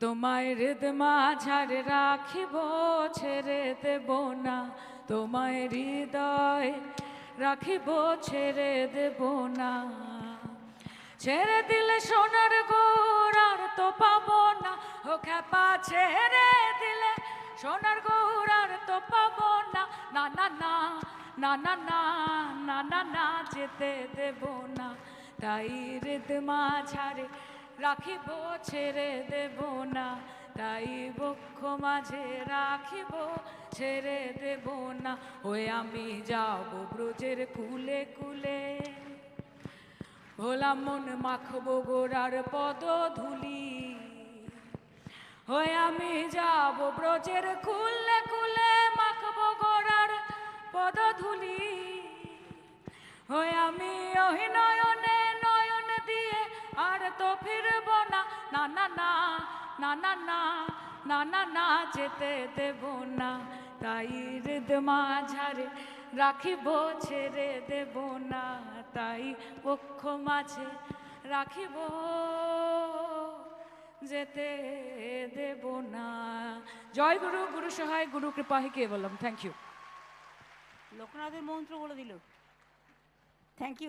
তোমায় হৃদ মাঝারে রাখিব, ছেড়ে দেব না। তোমায় হৃদয় রাখিব, ছেড়ে দেব না। ছেড়ে দিলে সোনার গৌর আর তো পাবো না। ও খ্যাপা, ছেড়ে দিলে সোনার গৌর আর তো পাবো না। না না না না না না না না না, যেতে দেব না। তাই হৃদ মাঝারে রাখিব, ছেড়ে দেব না। তাই বক্ষ মাঝে রাখিব, ছেড়ে দেব না। ওই আমি যাব ব্রজের কুলে কুলে। ভোলা মন মাখবো গোড়ার পদ ধুলি। হয়ে আমি যাব ব্রজের খুললে খুলে মাখব গোড়ার পদ ধুলি। হয়ে আমি ওই না না না না না না না না না যেতে দেব না। তাই হৃদ মাঝারে রাখিব, ছেড়ে দেব না। তাই পক্ষ মাঝে রাখিব, যেতে দেব না। জয় গুরু গুরু সহায়, গুরু কৃপাহি কে বললাম থ্যাংক ইউ লোকনাথের মন্ত্র বলে দিল। Thank you